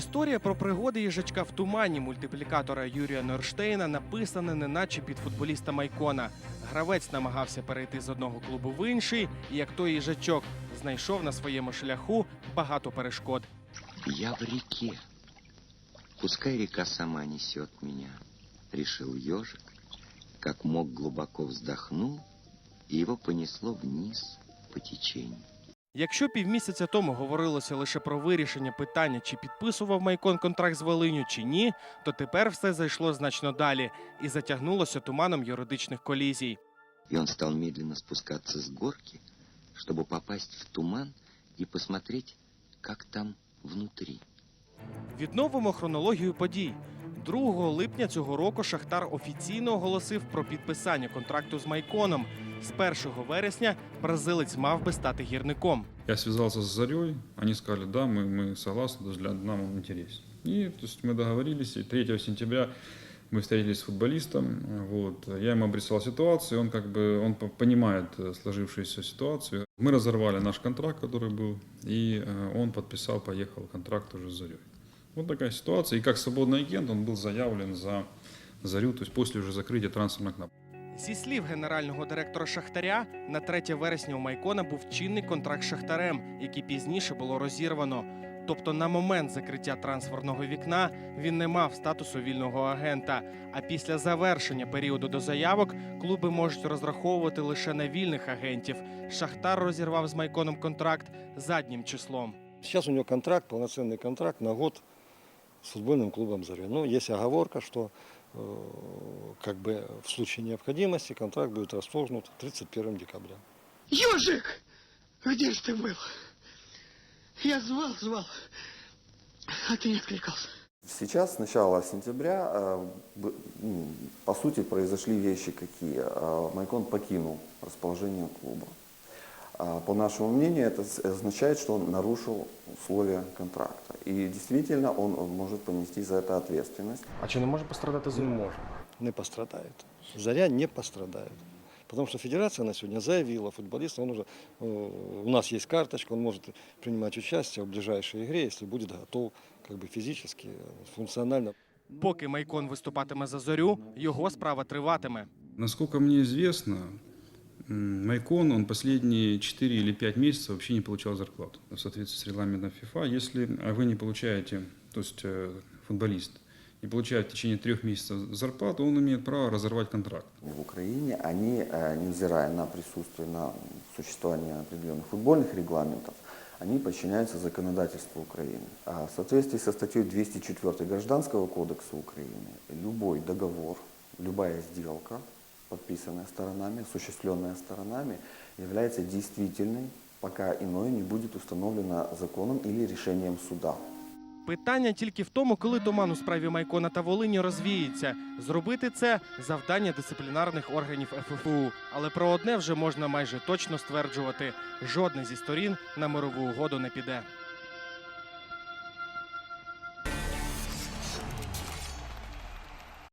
Історія про пригоди їжачка в тумані мультиплікатора Юрія Норштейна написана неначе під футболіста Майкона. Гравець намагався перейти з одного клубу в інший, і як той їжачок знайшов на своєму шляху багато перешкод. Я в реке. Пускай река сама несет меня, решил ежик. Как мог глубоко вздохнул, и его понесло вниз по течению. Якщо півмісяця тому говорилося лише про вирішення питання, чи підписував Майкон контракт з Волиню чи ні, то тепер все зайшло значно далі і затягнулося туманом юридичних колізій. И он стал медленно спускаться с горки, чтобы попасть в туман и посмотреть, как там внутри. Відновимо хронологію подій. 2 липня цього року Шахтар офіційно оголосив про підписання контракту з Майконом. З 1 вересня бразилець мав би стати гірником. Я связался с Зарей, они сказали, да, мы, мы согласны, то есть для нам он интересен. И то есть мы договорились, и 3 сентября мы встретились с футболистом, вот, я ему обрисовал ситуацию, он как бы, он по- понимает э, сложившуюся ситуацию. Мы разорвали наш контракт, который был, и э, он подписал, поехал контракт уже с Зарей. Вот такая ситуация, и как свободный агент он был заявлен за Зарю, то есть после уже закрытия трансферного окна. Зі слів генерального директора Шахтаря, на 3 вересня у Майкона був чинний контракт з Шахтарем, який пізніше було розірвано. Тобто на момент закриття трансферного вікна він не мав статусу вільного агента. А після завершення періоду до заявок клуби можуть розраховувати лише на вільних агентів. Шахтар розірвав з Майконом контракт заднім числом. Сейчас у него контракт, полноценный контракт на год с футбольным клубом «Заря». Но есть оговорка, что э, как бы в случае необходимости контракт будет расторгнут 31 декабря. Ежик! Где ж ты был? Я звал, звал, а ты не откликался. Сейчас, с начала сентября, э, ну, по сути, произошли вещи какие. Э, Майкон покинул расположение клуба. А, По нашему мнению, это с- означает, что он нарушил условия контракта. И действительно, он, он может понести за это ответственность. А чи не може пострадати Не может. Не пострадает. «Заря» не пострадает. Потому что федерация на сегодня заявила футболисту, он уже, э, у нас есть карточка, он может принимать участие в ближайшей игре, если будет готов как бы физически, э, функционально. Поки Майкон виступатиме за зорю, його справа триватиме. Насколько мне известно, м, Майкон, он последние 4 или 5 месяцев вообще не получал зарплату. В соответствии с регламентом ФИФА, если а, вы не получаете, то есть э, футболист, не получает в течение трех месяцев зарплату, он имеет право разорвать контракт. В Украине они, э, невзирая на присутствие, на существование определенных футбольных регламентов, они подчиняются законодательству Украины. А в соответствии со статьей 204 Гражданского кодекса Украины, любой договор, любая сделка, подписанная сторонами, осуществленная сторонами, является действительной, пока иное не будет установлено законом или решением суда. Питання тільки в тому, коли туман у справі Майкона та Волині розвіється. Зробити це завдання дисциплінарних органів ФФУ. Але про одне вже можна майже точно стверджувати: жодна зі сторін на мирову угоду не піде.